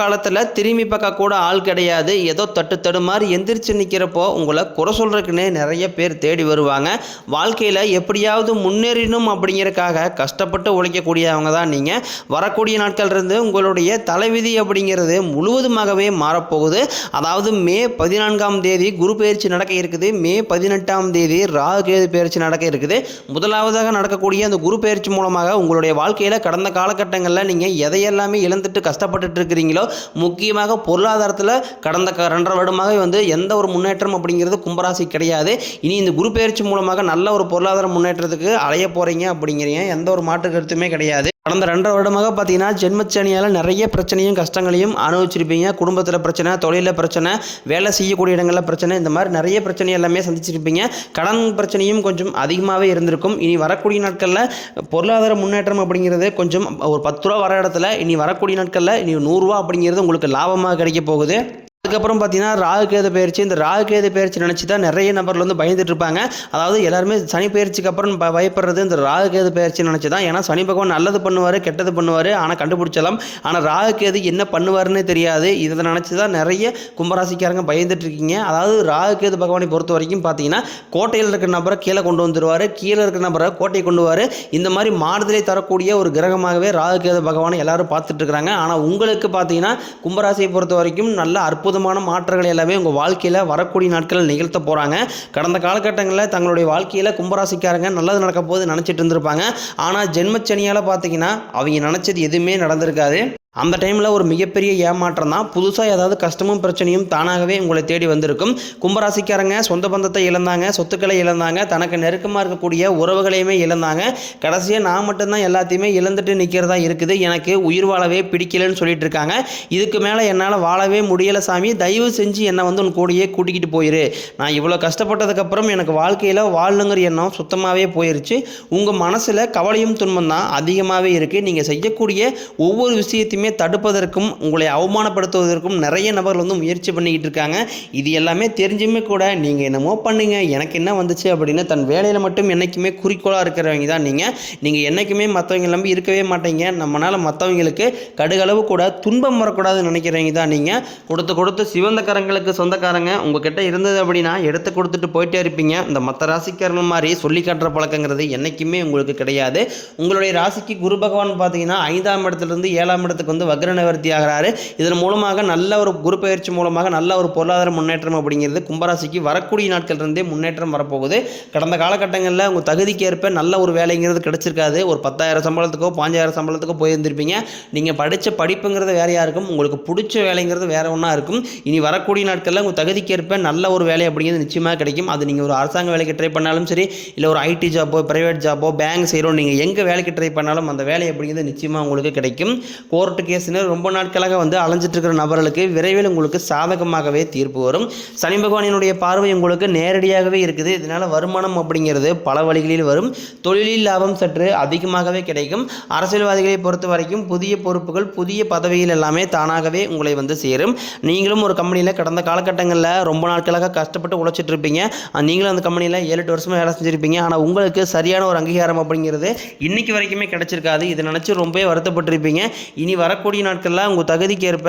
காலத்தில் திரும்பி பார்க்க கூட ஆள் கிடையாது. ஏதோ தட்டு தடுமாறி எந்திரிச்சு நிற்கிறப்போ உங்களை குறை சொல்கிறதுக்குன்னே நிறைய பேர் தேடி வருவாங்க. வாழ்க்கையில் எப்படியாவது முன்னேறணும் அப்படிங்கிறக்காக கஷ்டப்பட்டு உழைக்கக்கூடியவங்க தான் நீங்கள் வரக்கூடிய நாட்கள் இருந்து உங்களுடைய தலைவிதி அப்படிங்கிறது முழுவதுமாகவே மாறப்போகுது. அதாவது மே பதினான்காம் தேதி குரு பயிற்சி நடக்க இருக்குது. மே பதினெட்டாம் தேதி ராகு கேது பயிற்சி நடக்க இருக்குது. முதலாவதாக நடக்கக்கூடிய அந்த குரு பயிற்சி மூலமாக உங்களுடைய வாழ்க்கையில் கடந்த காலகட்டங்களில் நீங்கள் எதையெல்லாமே இழந்துட்டு கஷ்டப்பட்டுட்டு பார்த்தீங்களோ முக்கியமாக பொருளாதாரத்தில் கடந்த ரெண்டரை வருடமாக வந்து எந்த ஒரு முன்னேற்றம் அப்படிங்கிறது கும்பராசி கிடையாது. இனி இந்த குரு பயிற்சி மூலமாக நல்ல ஒரு பொருளாதார முன்னேற்றத்துக்கு அலைய போகிறீங்க அப்படிங்கிறீங்க எந்த ஒரு மாற்று கருத்துமே கிடையாது. கடந்த ரெண்டரை வருடமாக பார்த்தீங்கன்னா ஜென்மச்சனியால் நிறைய பிரச்சனையும் கஷ்டங்களையும் அனுபவிச்சிருப்பீங்க. குடும்பத்தில் பிரச்சனை தொழிலில் பிரச்சனை வேலை செய்யக்கூடிய இடங்களில் பிரச்சனை இந்த மாதிரி நிறைய பிரச்சனை எல்லாமே சந்திச்சிருப்பீங்க. கடன் பிரச்சனையும் கொஞ்சம் அதிகமாகவே இருந்திருக்கும். இனி வரக்கூடிய நாட்களில் பொருளாதார முன்னேற்றம் அப்படிங்கிறது கொஞ்சம் ஒரு பத்து ரூபா வர இடத்துல இனி வரக்கூடிய நாட்களில் இனி நூறுரூவா அப்படிங்கிறது உங்களுக்கு லாபமாக கிடைக்க போகுது. அதுக்கப்புறம் பார்த்தீங்கன்னா ராகு கேது பயிற்சி. இந்த ராகு கேது பயிற்சி நினச்சி தான் நிறைய நபர்கள் வந்து பயந்துட்டு இருப்பாங்க. அதாவது எல்லாருமே சனி பயிற்சிக்கு அப்புறம் பயப்படுறது இந்த ராகு கேது பயிற்சி நினச்சி தான் ஏன்னா சனி பகவான் நல்லது பண்ணுவார் கெட்டது பண்ணுவார் ஆனால் கண்டுபிடிச்சலாம். ஆனால் ராகு கேது என்ன பண்ணுவாருன்னு தெரியாது. இதை நினச்சி தான் நிறைய கும்பராசிக்காரங்க பயந்துட்டு இருக்கீங்க. அதாவது ராகு கேது பகவானை பொறுத்த வரைக்கும் பார்த்தீங்கன்னா கோட்டையில் இருக்கிற நபரை கீழே கொண்டு வந்துடுவார் கீழே இருக்கிற நபரை கோட்டையை கொண்டு வருவார். இந்த மாதிரி மாறுதலை தரக்கூடிய ஒரு கிரகமாகவே ராகு கேது பகவானை எல்லாரும் பார்த்துட்டு இருக்கிறாங்க. ஆனால் உங்களுக்கு பார்த்தீங்கன்னா கும்பராசியை பொறுத்த வரைக்கும் நல்ல அற்புதமான மாற்றங்களை எல்லாமே உங்கள் வாழ்க்கையில் வரக்கூடிய நாட்களில் நிகழ்த்த போகிறாங்க கடந்த காலகட்டங்களில் தங்களுடைய வாழ்க்கையில் கும்பராசிக்காரங்க நல்லது நடக்க போது நினச்சிட்டு இருந்திருப்பாங்க. ஆனால் ஜென்மச்சனியால் பார்த்தீங்கன்னா அவங்க நினச்சது எதுவுமே நடந்திருக்காது. அந்த டைமில் ஒரு மிகப்பெரிய ஏமாற்றம் தான். புதுசாக ஏதாவது கஷ்டமும் பிரச்சனையும் தானாகவே உங்களை தேடி வந்திருக்கும். கும்பராசிக்காரங்க சொந்த பந்தத்தை இழந்தாங்க சொத்துக்களை இழந்தாங்க தனக்கு நெருக்கமாக இருக்கக்கூடிய உறவுகளையுமே இழந்தாங்க. கடைசியாக நான் மட்டும்தான் எல்லாத்தையுமே இழந்துட்டு நிற்கிறதா இருக்குது. எனக்கு உயிர் வாழவே பிடிக்கலன்னு சொல்லிட்டு இருக்காங்க. இதுக்கு மேலே என்னால் வாழவே முடியலை சாமி. தயவு செஞ்சு என்னை வந்து உன் கூடயே கூட்டிக்கிட்டு போயிரு. நான் இவ்வளோ கஷ்டப்பட்டதுக்கப்புறம் எனக்கு வாழ்க்கையில் வாழணுங்கிற எண்ணம் சுத்தமாகவே போயிருச்சு. உங்கள் மனசில் கவலையும் துன்பம் தான் அதிகமாகவே இருக்குது நீங்கள் செய்யக்கூடிய ஒவ்வொரு விஷயத்தையும் தடுப்பதற்கும் உங்களை அவமானப்படுத்துவதற்கும் நிறைய நபர்கள் வந்து முயற்சி பண்ணிக்கிட்டு இருக்காங்க. இது எல்லாமே தெரிஞ்சுமே கூட நீங்கள் என்னமோ பண்ணுங்க. எனக்கு என்ன வந்துச்சு அப்படின்னு தன் வேலையில் மட்டும் என்றைக்குமே குறிக்கோளாக இருக்கிறவங்க தான் நீங்கள் நீங்கள் என்றைக்குமே மற்றவங்க நம்பி இருக்கவே மாட்டீங்க. நம்மளால் மற்றவங்களுக்கு கடுகளவு கூட துன்பம் வரக்கூடாதுன்னு நினைக்கிறவங்க தான் நீங்கள் கொடுத்து கொடுத்து சிவந்த கரங்களுக்கு சொந்தக்காரங்க உங்ககிட்ட இருந்தது அப்படின்னா எடுத்து கொடுத்துட்டு போயிட்டே இருப்பீங்க. இந்த மற்ற ராசிக்காரங்க மாதிரி சொல்லி காட்டுற பழக்கங்கிறது என்றைக்குமே உங்களுக்கு கிடையாது. உங்களுடைய ராசிக்கு குரு பகவான் பார்த்தீங்கன்னா ஐந்தாம் இடத்துலேருந்து ஏழாம் இடத்துக்கு வந்து வக்ர நிவர்த்தி ஆகிறாரு இதன் மூலமாக நல்ல ஒரு குரு பயிற்சி மூலமாக நல்ல ஒரு பொருளாதார முன்னேற்றம் அப்படிங்கிறது கும்பராசிக்கு வரக்கூடிய நாட்கள் இருந்தே முன்னேற்றம் வரப்போகுது. கடந்த காலகட்டங்களில் உங்கள் தகுதிக்கு ஏற்ப நல்ல ஒரு வேலைங்கிறது கிடைச்சிருக்காது. ஒரு பத்தாயிரம் சம்பளத்துக்கோ பாஞ்சாயிரம் சம்பளத்துக்கோ போயிருந்திருப்பீங்க. நீங்கள் படித்த படிப்புங்கிறது வேறையாக இருக்கும் உங்களுக்கு பிடிச்ச வேலைங்கிறது வேற ஒன்றா இருக்கும். இனி வரக்கூடிய நாட்களில் உங்கள் தகுதிக்கு ஏற்ப நல்ல ஒரு வேலை அப்படிங்கிறது நிச்சயமாக கிடைக்கும். அது நீங்கள் ஒரு அரசாங்க வேலைக்கு ட்ரை பண்ணாலும் சரி இல்லை ஒரு ஐடி ஜாப்போ ப்ரைவேட் ஜாப்போ பேங்க் செய்கிறோம் நீங்கள் எங்கே வேலைக்கு ட்ரை பண்ணாலும் அந்த வேலை அப்படிங்கிறது நிச்சயமாக உங்களுக்கு கிடைக்கும். கோர்ட்டு கேஸ்னு ரொம்ப நாட்களாக வந்து அலைஞ்சிட்டு இருக்கிற நபர்களுக்கு விரைவில் உங்களுக்கு சாதகமாகவே தீர்ப்பு வரும். சனி பகவானினுடைய பார்வை உங்களுக்கு நேரடியாகவே இருக்குது. இதனால் வருமானம் அப்படிங்கிறது பல வழிகளில் வரும். தொழிலில் லாபம் சற்று அதிகமாகவே கிடைக்கும். அரசியல்வாதிகளை பொறுத்த வரைக்கும் புதிய பொறுப்புகள் புதிய பதவிகள் எல்லாமே தானாகவே உங்களை வந்து சேரும். நீங்களும் ஒரு கம்பெனியில் கடந்த காலகட்டங்களில் ரொம்ப நாட்களாக கஷ்டப்பட்டு உழைச்சிட்டு இருப்பீங்க நீங்களும் அந்த கம்பெனியில் ஏழு எட்டு வருஷமாக வேலை செஞ்சுருப்பீங்க. ஆனால் உங்களுக்கு சரியான ஒரு அங்கீகாரம் அப்படிங்கிறது இன்னைக்கு வரைக்குமே கிடைச்சிருக்காது. இதை நினச்சி ரொம்பவே வருத்தப்பட்டிருப்பீங்க. இனி வர வரக்கூடிய நாட்களில் உங்கள் தகுதிக்கு ஏற்ப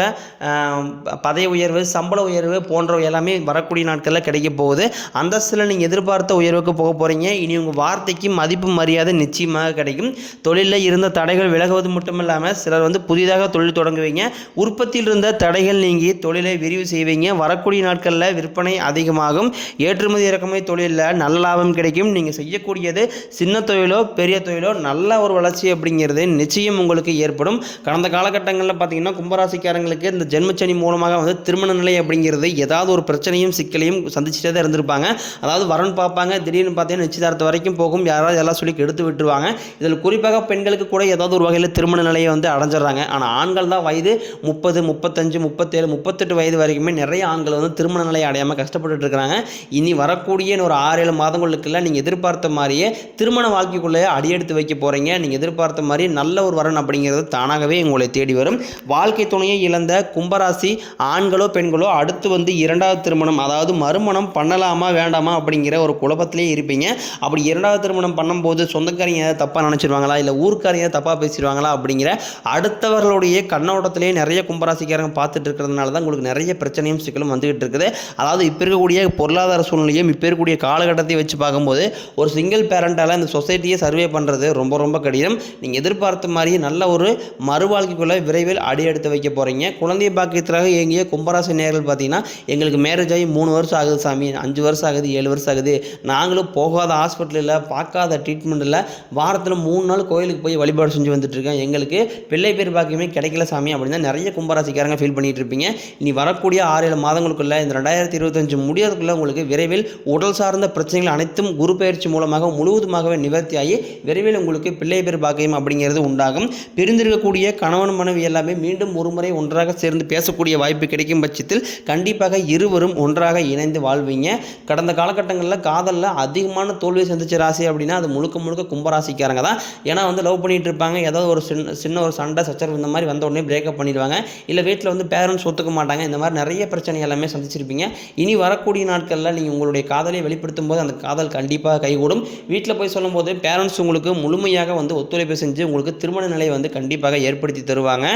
பதவி உயர்வு சம்பள உயர்வு போன்றவை எல்லாமே வரக்கூடிய நாட்களில் கிடைக்க போகுது. அந்தஸ்தில் நீங்கள் எதிர்பார்த்த உயர்வுக்கு போக போகிறீங்க இனி உங்கள் வார்த்தைக்கு மதிப்பு மரியாதை நிச்சயமாக கிடைக்கும். தொழிலில் இருந்த தடைகள் விலகுவது மட்டும் இல்லாமல் சிலர் வந்து புதிதாக தொழில் தொடங்குவீங்க. உற்பத்தியில் இருந்த தடைகள் நீங்கி தொழிலை விரிவு செய்வீங்க. வரக்கூடிய நாட்களில் விற்பனை அதிகமாகும். ஏற்றுமதி இறக்குமதி தொழிலில் நல்ல லாபம் கிடைக்கும். நீங்கள் செய்யக்கூடியது சின்ன தொழிலோ பெரிய தொழிலோ நல்ல ஒரு வளர்ச்சி அப்படிங்கிறது நிச்சயம் உங்களுக்கு ஏற்படும். கடந்த காலகட்டங்களில் பார்த்தீங்கன்னா கும்பராசிக்காரங்களுக்கு இந்த ஜென்மச்சனி மூலமாக வந்து திருமண நிலை அப்படிங்கிறது ஏதாவது ஒரு பிரச்சனையும் சிக்கலையும் சந்திச்சுட்டே தான் இருந்திருப்பாங்க. அதாவது வரன் பார்ப்பாங்க திடீர்னு பார்த்தீங்கன்னா நிச்சயதார்த்த வரைக்கும் போகும் யாராவது எல்லாம் சொல்லி எடுத்து விட்டுருவாங்க. இதில் குறிப்பாக பெண்களுக்கு கூட ஏதாவது ஒரு வகையில் திருமண நிலையை வந்து அடைஞ்சிடுறாங்க. ஆனால் ஆண்கள் தான் வயது முப்பது முப்பத்தஞ்சு முப்பத்தேழு முப்பத்தெட்டு வயது வரைக்குமே நிறைய ஆண்கள் வந்து திருமண நிலையை அடையாமல் கஷ்டப்பட்டுட்டு இருக்கிறாங்க இனி வரக்கூடிய ஒரு ஆறு ஏழு மாதங்களுக்குலாம் நீங்கள் எதிர்பார்த்த மாதிரியே திருமண வாழ்க்கைக்குள்ளே அடியெடுத்து வைக்க போகிறீங்க நீங்கள் எதிர்பார்த்த மாதிரி நல்ல ஒரு வரன் அப்படிங்கிறது தானாகவே உங்களை தேடி வரும். வாழ்க்கை துணையை இழந்த கும்பராசி ஆண்களோ பெண்களோ அடுத்து வந்து இரண்டாவது திருமணம் அதாவது மறுமணம் பண்ணலாமா வேண்டாமா அப்படிங்கிற ஒரு குழப்பத்திலே இருப்பீங்க. அப்படி இரண்டாவது திருமணம் பண்ணும்போது சொந்தக்காரங்க ஏதாவது தப்பாக நினச்சிருவாங்களா இல்லை ஊருக்காரங்க தப்பாக பேசிடுவாங்களா அப்படிங்கிற அடுத்தவர்களுடைய கண்ணோட்டத்திலே நிறைய கும்பராசிக்காரங்க பார்த்துட்டு இருக்கிறதுனால தான் உங்களுக்கு நிறைய பிரச்சனையும் சிக்கலும் வந்துகிட்டு இருக்குது. அதாவது இப்போ இருக்கக்கூடிய பொருளாதார சூழ்நிலையும் இப்போ இருக்கக்கூடிய காலகட்டத்தை வச்சு பார்க்கும்போது ஒரு சிங்கிள் பேரண்டால் இந்த சொசைட்டியை சர்வே பண்ணுறது ரொம்ப ரொம்ப கடினம். நீங்கள் எதிர்பார்த்த மாதிரியே நல்ல ஒரு மறுவாழ்க்கைக்குள்ளே விரைவில் அடி எடுத்து வைக்க போகிறீங்க குழந்தை பாக்கியத்திற்காக இயங்கிய கும்பராசி நேர்கள் பார்த்தீங்கன்னா எங்களுக்கு மேரேஜ் ஆகி மூணு வருஷம் ஆகுது சாமி அஞ்சு வருஷம் ஆகுது ஏழு வருஷம் ஆகுது. நாங்களும் போகாத ஹாஸ்பிட்டலில் பார்க்காத ட்ரீட்மெண்ட்டில் வாரத்தில் மூணு நாள் கோயிலுக்கு போய் வழிபாடு செஞ்சு வந்துட்டு இருக்கேன் எங்களுக்கு பிள்ளை பேர் பாக்கியமே கிடைக்கல சாமி அப்படின்னு தான் நிறைய கும்பராசிக்காரங்க ஃபீல் பண்ணிட்டு இருப்பீங்க. இனி வரக்கூடிய ஆறு ஏழு மாதங்களுக்குள்ள இந்த ரெண்டாயிரத்தி இருபத்தஞ்சு முடியாதுக்குள்ளே உங்களுக்கு விரைவில் உடல் சார்ந்த பிரச்சனைகள் அனைத்தும் குரு பயிற்சி மூலமாக முழுவதுமாகவே நிவர்த்தி ஆகி விரைவில் உங்களுக்கு பிள்ளை பேர் பாக்கியம் அப்படிங்கிறது உண்டாகும். பிரிந்திருக்கக்கூடிய கணவன் மனைவி எல்லாமே மீண்டும் ஒருமுறை ஒன்றாக சேர்ந்து பேசக்கூடிய வாய்ப்பு கிடைக்கும் பட்சத்தில் கண்டிப்பாக இருவரும் ஒன்றாக இணைந்து வாழ்வீங்க. கடந்த காலகட்டங்களில் காதலில் அதிகமான தோல்வியை சந்திச்ச ராசி அப்படின்னா அது முழுக்க முழுக்க கும்பராசிக்காரங்க தான். ஏன்னா வந்து லவ் பண்ணிட்டு இருப்பாங்க. ஏதாவது ஒரு சின்ன சின்ன ஒரு சண்டை சச்சரவு இந்த மாதிரி வந்த உடனே பிரேக்கப் பண்ணிடுவாங்க. இல்லை வீட்டில் வந்து பேரண்ட்ஸ் ஒத்துக்க மாட்டாங்க. இந்த மாதிரி நிறைய பிரச்சனை எல்லாமே சந்திச்சிருப்பீங்க. இனி வரக்கூடிய நாட்களில் நீங்கள் உங்களுடைய காதலை வெளிப்படுத்தும் போது அந்த காதல் கண்டிப்பாக கைகூடும். வீட்டில் போய் சொல்லும்போது பேரண்ட்ஸ் உங்களுக்கு முழுமையாக வந்து ஒத்துழைப்பு செஞ்சு உங்களுக்கு திருமண நிலையை வந்து கண்டிப்பாக ஏற்படுத்தி தரும். தருவாங்க.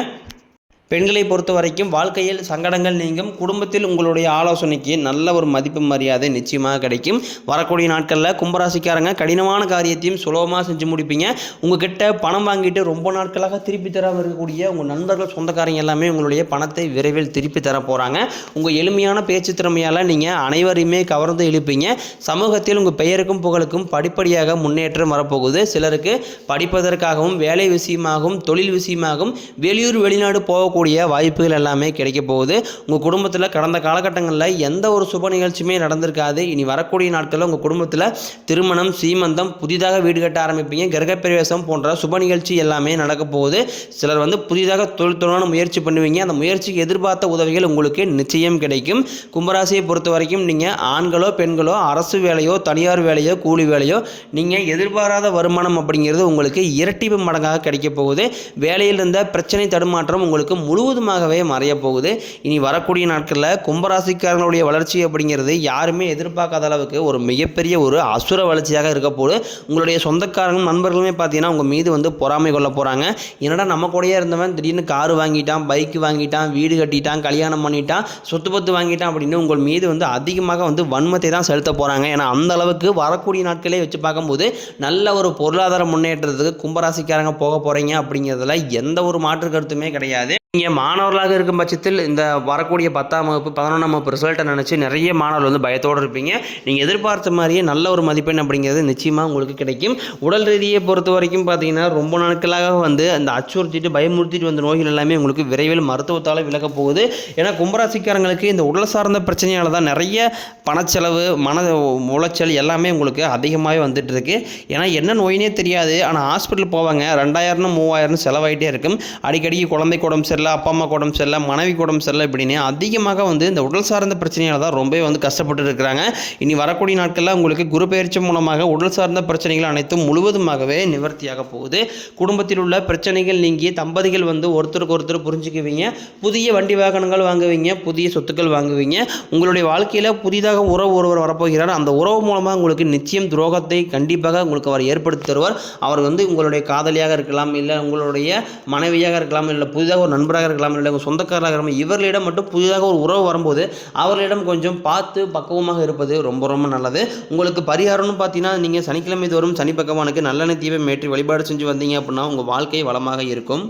பெண்களை பொறுத்த வரைக்கும் வாழ்க்கையில் சங்கடங்கள் நீங்கும். குடும்பத்தில் உங்களுடைய ஆலோசனைக்கு நல்ல ஒரு மதிப்பு மரியாதை நிச்சயமாக கிடைக்கும். வரக்கூடிய நாட்களில் கும்பராசிக்காரங்க கடினமான காரியத்தையும் சுலபமாக செஞ்சு முடிப்பீங்க. உங்ககிட்ட பணம் வாங்கிட்டு ரொம்ப நாட்களாக திருப்பி தராமல் இருக்கக்கூடிய உங்கள் நண்பர்கள் சொந்தக்காரங்க எல்லாமே உங்களுடைய பணத்தை விரைவில் திருப்பி தர போகிறாங்க உங்கள் எளிமையான பேச்சு திறமையால் நீங்கள் அனைவரையுமே கவர்ந்து இழுப்பீங்க. சமூகத்தில் உங்கள் பெயருக்கும் புகழுக்கும் படிப்படியாக முன்னேற்றம் வரப்போகுது. சிலருக்கு படிப்பதற்காகவும் வேலை விஷயமாகவும் தொழில் விஷயமாகவும் வெளியூர் வெளிநாடு போக போகக்கூடிய வாய்ப்புகள் எல்லாமே கிடைக்க போகுது. உங்கள் குடும்பத்தில் கடந்த காலகட்டங்களில் எந்த ஒரு சுப நிகழ்ச்சியுமே நடந்திருக்காது. இனி வரக்கூடிய நாட்களில் உங்கள் குடும்பத்தில் திருமணம் சீமந்தம் புதிதாக வீடு கட்ட ஆரம்பிப்பீங்க. கிரகப்பிரவேசம் போன்ற சுப நிகழ்ச்சி எல்லாமே நடக்க போகுது. சிலர் வந்து புதிதாக தொழில் தொழிலான முயற்சி பண்ணுவீங்க. அந்த முயற்சிக்கு எதிர்பார்த்த உதவிகள் உங்களுக்கு நிச்சயம் கிடைக்கும். கும்பராசியை பொறுத்த வரைக்கும் நீங்கள் ஆண்களோ பெண்களோ அரசு வேலையோ தனியார் வேலையோ கூலி வேலையோ நீங்கள் எதிர்பாராத வருமானம் அப்படிங்கிறது உங்களுக்கு இரட்டிப்பு மடங்காக கிடைக்க போகுது. வேலையில் இருந்த பிரச்சனை தடுமாற்றம் உங்களுக்கு முழுவதுமாகவே மறைய போகுது. இனி வரக்கூடிய நாட்களில் கும்பராசிக்காரங்களுடைய வளர்ச்சி அப்படிங்கிறது யாருமே எதிர்பார்க்காத அளவுக்கு ஒரு மிகப்பெரிய ஒரு அசுர வளர்ச்சியாக இருக்க உங்களுடைய சொந்தக்காரங்களும் நண்பர்களுமே பார்த்தீங்கன்னா உங்கள் மீது வந்து பொறாமை கொள்ள போகிறாங்க என்னடா நம்ம கூடயே இருந்தவன் திடீர்னு கார் வாங்கிட்டான் பைக் வாங்கிட்டான் வீடு கட்டிட்டான் கல்யாணம் பண்ணிட்டான் சொத்து பத்து வாங்கிட்டான் அப்படின்னு உங்கள் மீது வந்து அதிகமாக வந்து வன்மத்தை தான் செலுத்த போகிறாங்க ஏன்னா அந்த அளவுக்கு வரக்கூடிய நாட்களே வச்சு பார்க்கும்போது நல்ல ஒரு பொருளாதார முன்னேற்றத்துக்கு கும்பராசிக்காரங்க போக போகிறீங்க அப்படிங்கிறதுல எந்த ஒரு மாற்று கருத்துமே கிடையாது. நீங்கள் மாணவர்களாக இருக்கும் பட்சத்தில் இந்த வரக்கூடிய பத்தாம் வகுப்பு பதினொன்றாம் வகுப்பு ரிசல்ட்டை நினச்சி நிறைய மாணவர்கள் வந்து பயத்தோடு இருப்பீங்க. நீங்கள் எதிர்பார்த்த மாதிரியே நல்ல ஒரு மதிப்பெண் அப்படிங்கிறது நிச்சயமாக உங்களுக்கு கிடைக்கும். உடல் ரீதியை பொறுத்த வரைக்கும் பார்த்தீங்கன்னா ரொம்ப நாட்களாக வந்து அந்த அச்சுறுத்திட்டு பயமுறுத்திட்டு வந்த நோய்கள் எல்லாமே உங்களுக்கு விரைவில் மருத்துவத்தால் விலக போகுது. ஏன்னா கும்பராசிக்காரங்களுக்கு இந்த உடல் சார்ந்த பிரச்சனையால் தான் நிறைய பணச்செலவு மன உளைச்சல் எல்லாமே உங்களுக்கு அதிகமாகவே வந்துட்டு இருக்கு. ஏன்னா என்ன நோயினே தெரியாது. ஆனால் ஹாஸ்பிட்டல் போவாங்க. ரெண்டாயிரம் மூவாயிரம் செலவாயிட்டே இருக்கும். அடிக்கடி குழந்தை உடம்பு சரியில்லை சரியில்லை அப்பா அம்மா உடம்பு சரியில்லை மனைவி உடம்பு சரியில்லை இப்படின்னு அதிகமாக வந்து இந்த உடல் சார்ந்த பிரச்சனையால் தான் ரொம்பவே வந்து கஷ்டப்பட்டு இருக்கிறாங்க. இனி வரக்கூடிய நாட்களில் உங்களுக்கு குரு பயிற்சி மூலமாக உடல் சார்ந்த பிரச்சனைகள் அனைத்தும் முழுவதுமாகவே நிவர்த்தியாக போகுது. குடும்பத்தில் உள்ள பிரச்சனைகள் நீங்கி தம்பதிகள் வந்து ஒருத்தருக்கு ஒருத்தர் புரிஞ்சுக்குவீங்க. புதிய வண்டி வாகனங்கள் வாங்குவீங்க புதிய சொத்துக்கள் வாங்குவீங்க. உங்களுடைய வாழ்க்கையில் புதிதாக உறவு ஒருவர் வரப்போகிறார். அந்த உறவு மூலமாக உங்களுக்கு நிச்சயம் துரோகத்தை கண்டிப்பாக உங்களுக்கு அவர் ஏற்படுத்தி தருவார். அவர் வந்து உங்களுடைய காதலியாக இருக்கலாம் இல்லை உங்களுடைய மனைவியாக இருக்கலாம் இல்லை புதிதாக ஒரு நண்பராக இருக்கலாம் இல்லை உங்கள் சொந்தக்காரராக இருக்கலாம் இவர்களிடம் மட்டும் புதிதாக ஒரு உறவு வரும்போது அவர்களிடம் கொஞ்சம் பார்த்து பக்குவமாக இருப்பது ரொம்ப ரொம்ப நல்லது. உங்களுக்கு பரிகாரம்னு பார்த்தீங்கன்னா நீங்கள் சனிக்கிழமை தோறும் சனி பகவானுக்கு நல்லெண்ணெய் தீபம் ஏற்றி வழிபாடு செஞ்சு வந்தீங்க அப்படின்னா உங்கள் வாழ்க்கை வளமாக இருக்கும்.